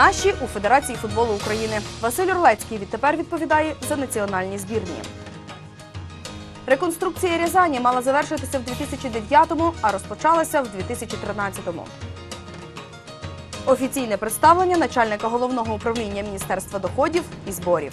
наші у Федерації футболу України. Василь Орлецький відтепер відповідає за національні збірні. Реконструкція Рязані мала завершитися в 2009-му, а розпочалася в 2013-му. Офіційне представлення начальника головного управління Міністерства доходів і зборів.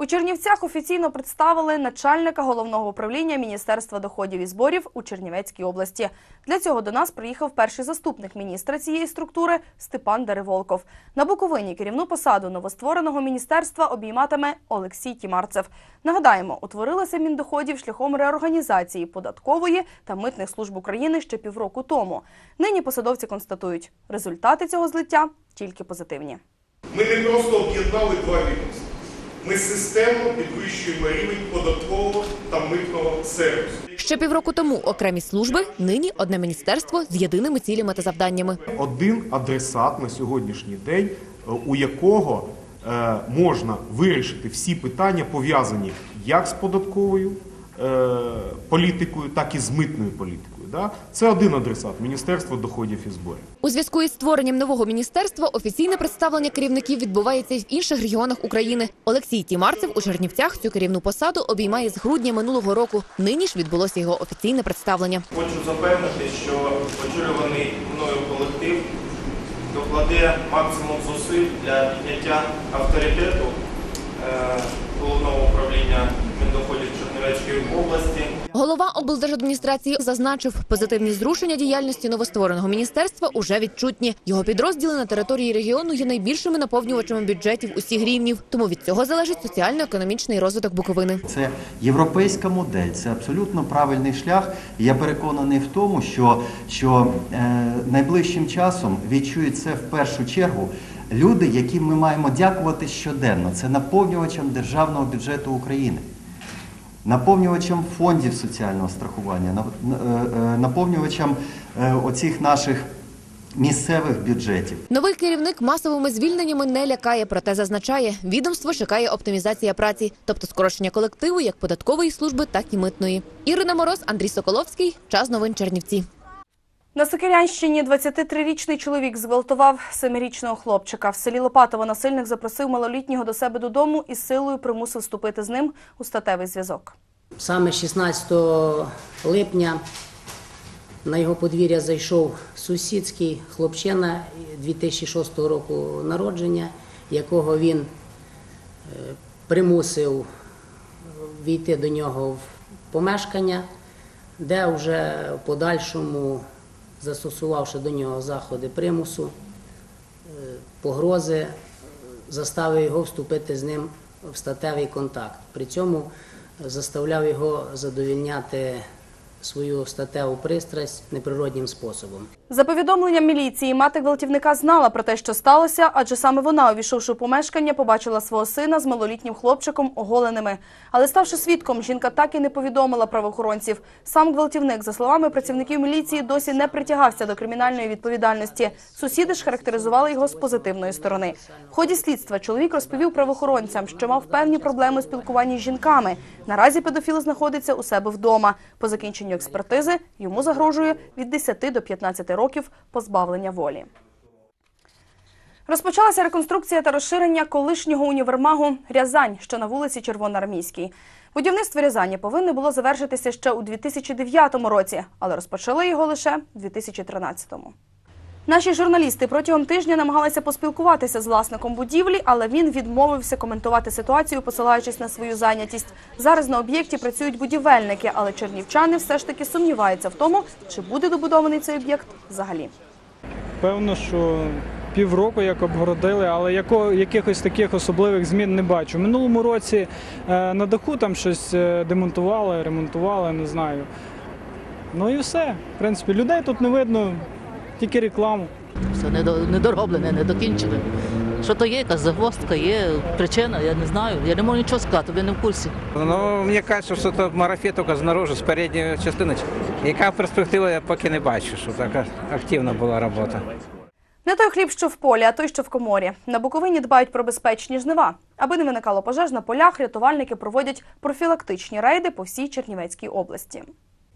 У Чернівцях офіційно представили начальника головного управління Міністерства доходів і зборів у Чернівецькій області. Для цього до нас приїхав перший заступник міністра цієї структури Степан Дереволков. На Буковині керівну посаду новоствореного міністерства обійматиме Олексій Тімарцев. Нагадаємо, утворилася міндоходів шляхом реорганізації податкової та митних служб України ще півроку тому. Нині посадовці констатують, результати цього злиття тільки позитивні. Ми не просто об'єднали два відомства. Ми системно підвищуємо рівень податкового та митного сервісу. Ще півроку тому окремі служби, нині одне міністерство з єдиними цілями та завданнями. один адресат на сьогоднішній день, е, у якого е, можна вирішити всі питання, пов'язані як з податковою е, політикою, так і з митною політикою. Да? Це один адресат Міністерство доходів і зборів. У зв'язку із створенням нового міністерства офіційне представлення керівників відбувається й в інших регіонах України. Олексій Тімарцев у Чернівцях цю керівну посаду обіймає з грудня минулого року. Нині ж відбулося його офіційне представлення. Хочу запевнити, що очолюваний мною колектив докладе максимум зусиль для підняття авторитету е, головного управління Міндоходів Чернівецької області. Голова облдержадміністрації зазначив, позитивні зрушення діяльності новоствореного міністерства уже відчутні. Його підрозділи на території регіону є найбільшими наповнювачами бюджетів усіх рівнів. Тому від цього залежить соціально-економічний розвиток Буковини. Це європейська модель, це абсолютно правильний шлях. Я переконаний в тому, що, що е, найближчим часом відчують це в першу чергу люди, яким ми маємо дякувати щоденно. Це наповнювачам державного бюджету України. Наповнювачам фондів соціального страхування, е, е, наповнювачам е, оцих наших місцевих бюджетів. Новий керівник масовими звільненнями не лякає, проте зазначає, відомство чекає оптимізація праці, тобто скорочення колективу як податкової служби, так і митної. Ірина Мороз, Андрій Соколовський. Час новин Чернівці. На Сокирянщині 23-річний чоловік зґвалтував 7-річного хлопчика. В селі Лопатово насильник запросив малолітнього до себе додому і силою примусив вступити з ним у статевий зв'язок. Саме 16 липня на його подвір'я зайшов сусідський хлопчина 2006 року народження, якого він е, примусив війти до нього в помешкання, де вже в подальшому, застосувавши до нього заходи примусу, е, погрози, заставив його вступити з ним в статевий контакт. При цьому заставляв його задовільняти свою статеву пристрасть неприроднім способом. За повідомленням міліції, мати гвалтівника знала про те, що сталося, адже саме вона, увійшовши в помешкання, побачила свого сина з малолітнім хлопчиком оголеними. Але ставши свідком, жінка так і не повідомила правоохоронців. Сам гвалтівник, за словами працівників міліції, досі не притягався до кримінальної відповідальності. Сусіди ж характеризували його з позитивної сторони. В ході слідства чоловік розповів правоохоронцям, що мав певні проблеми у спілкуванні з жінками. Наразі педофіл знаходиться у себе вдома. По закінченню експертизи йому загрожує від 10 до 15 років позбавлення волі. Розпочалася реконструкція та розширення колишнього універмагу Рязань, що на вулиці Червоноармійській. Будівництво Рязані повинно було завершитися ще у 2009 році, але розпочали його лише у 2013-му. Наші журналісти протягом тижня намагалися поспілкуватися з власником будівлі, але він відмовився коментувати ситуацію, посилаючись на свою зайнятість. Зараз на об'єкті працюють будівельники, але чернівчани все ж таки сумніваються в тому, чи буде добудований цей об'єкт взагалі. Певно, що півроку як обгородили, але яко, якихось таких особливих змін не бачу. Минулому році е, на даху там щось е, демонтували, ремонтували, не знаю. Ну і все. В принципі, людей тут не видно, тільки рекламу. Все недо- недороблене, не докінчили. Що то є, якась загвоздка, є причина, я не знаю. Я не можу нічого сказати, ви не в курсі. Ну, мені кажеться, що це марафет тільки знаружи, з передньої частини. Яка перспектива, я поки не бачу, що така активна була робота. Не той хліб, що в полі, а той, що в коморі. На Буковині дбають про безпечні жнива. Аби не виникало пожеж на полях, рятувальники проводять профілактичні рейди по всій Чернівецькій області.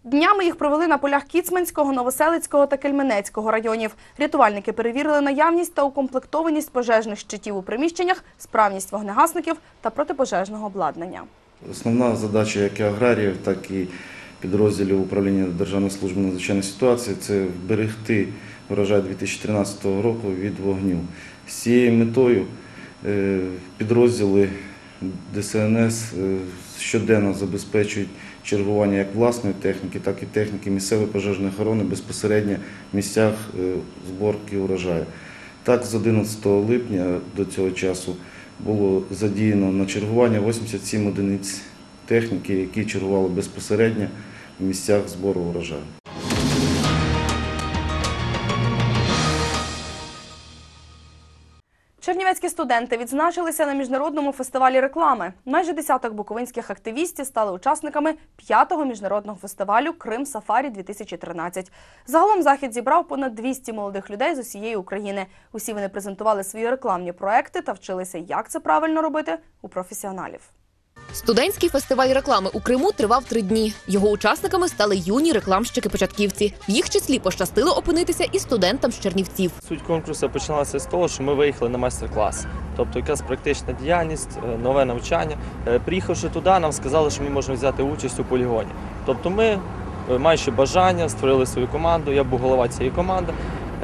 Днями їх провели на полях Кіцманського, Новоселицького та Кельменецького районів. Рятувальники перевірили наявність та укомплектованість пожежних щитів у приміщеннях, справність вогнегасників та протипожежного обладнання. Основна задача як і аграріїв, так і підрозділів управління Державної служби надзвичайних ситуацій це вберегти врожай 2013 року від вогню. З цією метою е, підрозділи ДСНС е, щоденно забезпечують чергування як власної техніки, так і техніки місцевої пожежної охорони безпосередньо в місцях е, зборки урожаю. Так, з 11 липня до цього часу було задіяно на чергування 87 одиниць техніки, які чергували безпосередньо в місцях збору урожаю. Чернівецькі студенти відзначилися на міжнародному фестивалі реклами. Майже десяток буковинських активістів стали учасниками п'ятого міжнародного фестивалю Крим Сафарі 2013 Загалом захід зібрав понад 200 молодих людей з усієї України. Усі вони презентували свої рекламні проекти та вчилися, як це правильно робити у професіоналів. Студентський фестиваль реклами у Криму тривав три дні. Його учасниками стали юні рекламщики-початківці. В їх числі пощастило опинитися і студентам з Чернівців. Суть конкурсу починалася з того, що ми виїхали на майстер-клас, тобто якась практична діяльність, е, нове навчання. Е, Приїхавши туди, нам сказали, що ми можемо взяти участь у полігоні. Тобто, ми, е, маючи бажання, створили свою команду. Я був голова цієї команди.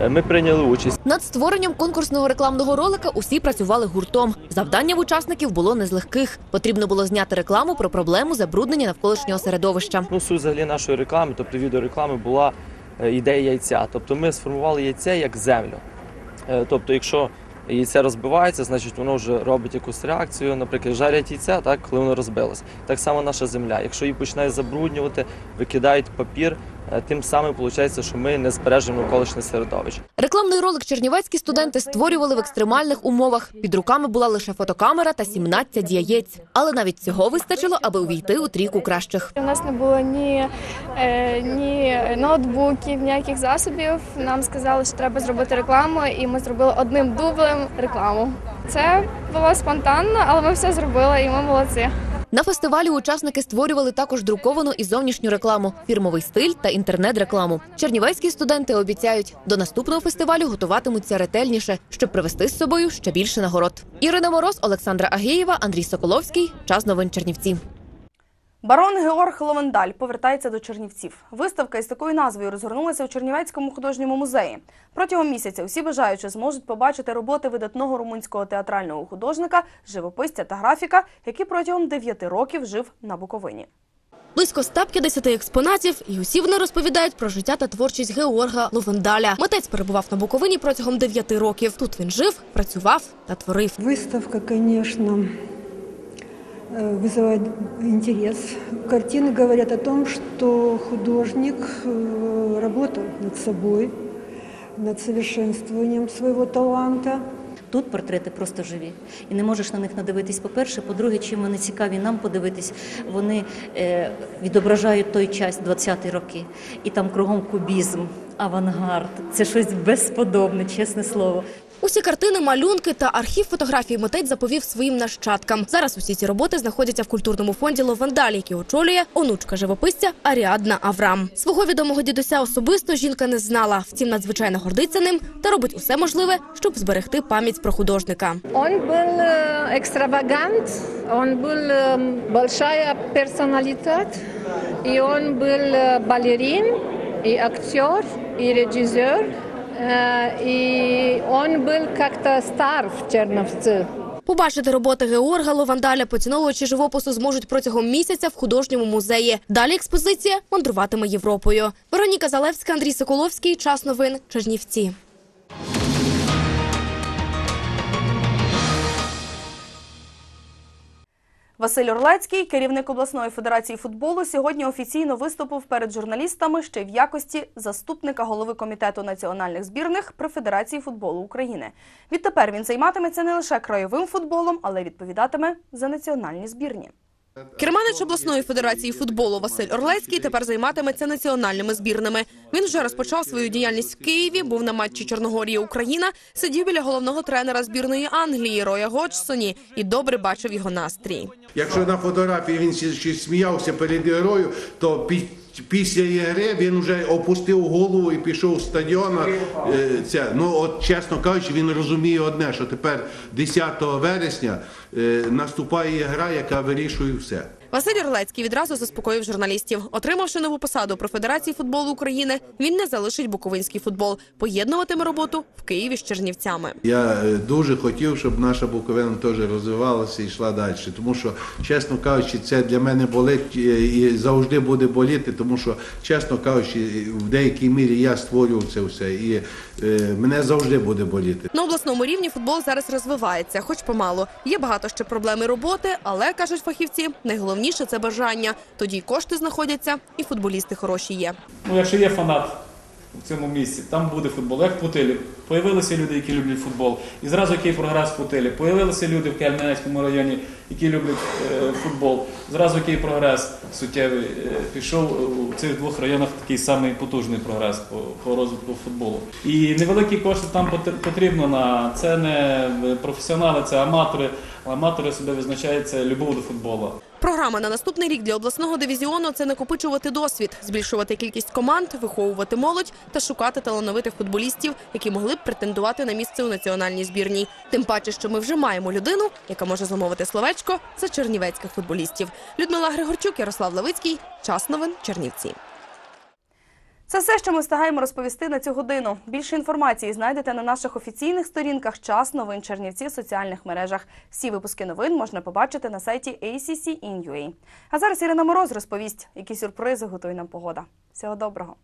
Е, Ми прийняли участь. Над створенням конкурсного рекламного ролика усі працювали гуртом. Завдання в учасників було не з легких. Потрібно було зняти рекламу про проблему забруднення навколишнього середовища. Ну, суть взагалі нашої реклами, тобто відеореклами, була е, ідея яйця. Тобто ми сформували яйце як землю. Е, Тобто, якщо яйце розбивається, значить воно вже робить якусь реакцію. Наприклад, жарять яйця, так, коли воно розбилось. Так само наша земля. Якщо її починає забруднювати, викидають папір, тим самим виходить, що ми не збережемо навколишнє середовище. Рекламний ролик чернівецькі студенти створювали в екстремальних умовах. Під руками була лише фотокамера та 17 яєць. Але навіть цього вистачило, аби увійти у трійку кращих. У нас не було ні, е, ні ноутбуків, ніяких засобів. Нам сказали, що треба зробити рекламу, і ми зробили одним дублем рекламу. Це було спонтанно, але ми все зробили, і ми молодці. На фестивалі учасники створювали також друковану і зовнішню рекламу, фірмовий стиль та інтернет-рекламу. Чернівецькі студенти обіцяють, до наступного фестивалю готуватимуться ретельніше, щоб привезти з собою ще більше нагород. Ірина Мороз, Олександра Агієва, Андрій Соколовський. Час новин Чернівці. Барон Георг Ловендаль повертається до Чернівців. Виставка із такою назвою розгорнулася у Чернівецькому художньому музеї. Протягом місяця усі бажаючі зможуть побачити роботи видатного румунського театрального художника, живописця та графіка, який протягом 9 років жив на Буковині. Близько 150 експонатів, і усі вони розповідають про життя та творчість Георга Ловендаля. Митець перебував на Буковині протягом 9 років. Тут він жив, працював та творив. Выставка, конечно, э, вызывает интерес. Картины говорят о том, что художник э, работал над собой, над совершенствованием своего таланта. Тут портрети просто живі, і не можеш на них надивитись. По-перше, по-друге, чим вони цікаві нам подивитись, вони е, відображають той час 20-ті роки, і там кругом кубізм, авангард. Це щось безподобне, чесне слово. Усі картини, малюнки та архів фотографій митець заповів своїм нащадкам. Зараз усі ці роботи знаходяться в культурному фонді Ловендаль, який очолює онучка живописця Аріадна Аврам. Свого відомого дідуся особисто жінка не знала, втім надзвичайно гордиться ним та робить усе можливе, щоб зберегти пам'ять про художника. Он был э, экстравагант, он был э, большая персоналитет, и он был э, балерин, и актер, и режиссер, э, и он был как-то стар в Черновце. Побачити роботи Георга Ловандаля поціновувачі живопису зможуть протягом місяця в художньому музеї. Далі експозиція мандруватиме Європою. Вероніка Залевська, Андрій Соколовський. Час новин. Чернівці. Василь Орлецький, керівник обласної федерації футболу, сьогодні офіційно виступив перед журналістами ще в якості заступника голови комітету національних збірних при Федерації футболу України. Відтепер він займатиметься не лише краєвим футболом, але й відповідатиме за національні збірні. Керманич обласної федерації футболу Василь Орлецький тепер займатиметься національними збірними. Він вже розпочав свою діяльність в Києві, був на матчі Чорногорія Україна, сидів біля головного тренера збірної Англії Роя Годжсоні і добре бачив його настрій. Якщо на фотографії він ще- сміявся перед герою, то пі- після ігри він вже опустив голову і пішов в стадіону. Е, Це, ну от чесно кажучи, він розуміє одне, що тепер 10 вересня е, наступає гра, яка вирішує все. Василь Орлецький відразу заспокоїв журналістів. Отримавши нову посаду при Федерації футболу України, він не залишить буковинський футбол, поєднуватиме роботу в Києві з Чернівцями. Я е, дуже хотів, щоб наша Буковина теж розвивалася і йшла далі. Тому що, чесно кажучи, це для мене болить е, і завжди буде боліти, тому що, чесно кажучи, в деякій мірі я створював це все. І е, мене завжди буде боліти. На обласному рівні футбол зараз розвивається, хоч помалу. Є багато ще проблем роботи, але кажуть фахівці, найголовніше це бажання. Тоді й кошти знаходяться, і футболісти хороші є. Ну, якщо є фанат в цьому місці, там буде футбол. Як в Путилі. Появилися люди, які люблять футбол. І зразу який прогрес в Путилі. Появилися люди в Кельменецькому районі, які люблять е, футбол. Зразу який прогрес суттєвий е, пішов у цих двох районах такий самий потужний прогрес по, по розвитку футболу. І невеликі кошти там потр- потрібно на це не професіонали, це аматори. Аматори себе визначаються любов до футболу. Програма на наступний рік для обласного дивізіону це накопичувати досвід, збільшувати кількість команд, виховувати молодь та шукати талановитих футболістів, які могли б претендувати на місце у національній збірній. Тим паче, що ми вже маємо людину, яка може зумовити словечко за чернівецьких футболістів. Людмила Григорчук, Ярослав Левицький. Час новин Чернівці. Це все, що ми встигаємо розповісти на цю годину. Більше інформації знайдете на наших офіційних сторінках час новин Чернівці в соціальних мережах. Всі випуски новин можна побачити на сайті ACC.in.ua. А зараз Ірина Мороз розповість, які сюрпризи готує нам погода. Всього доброго.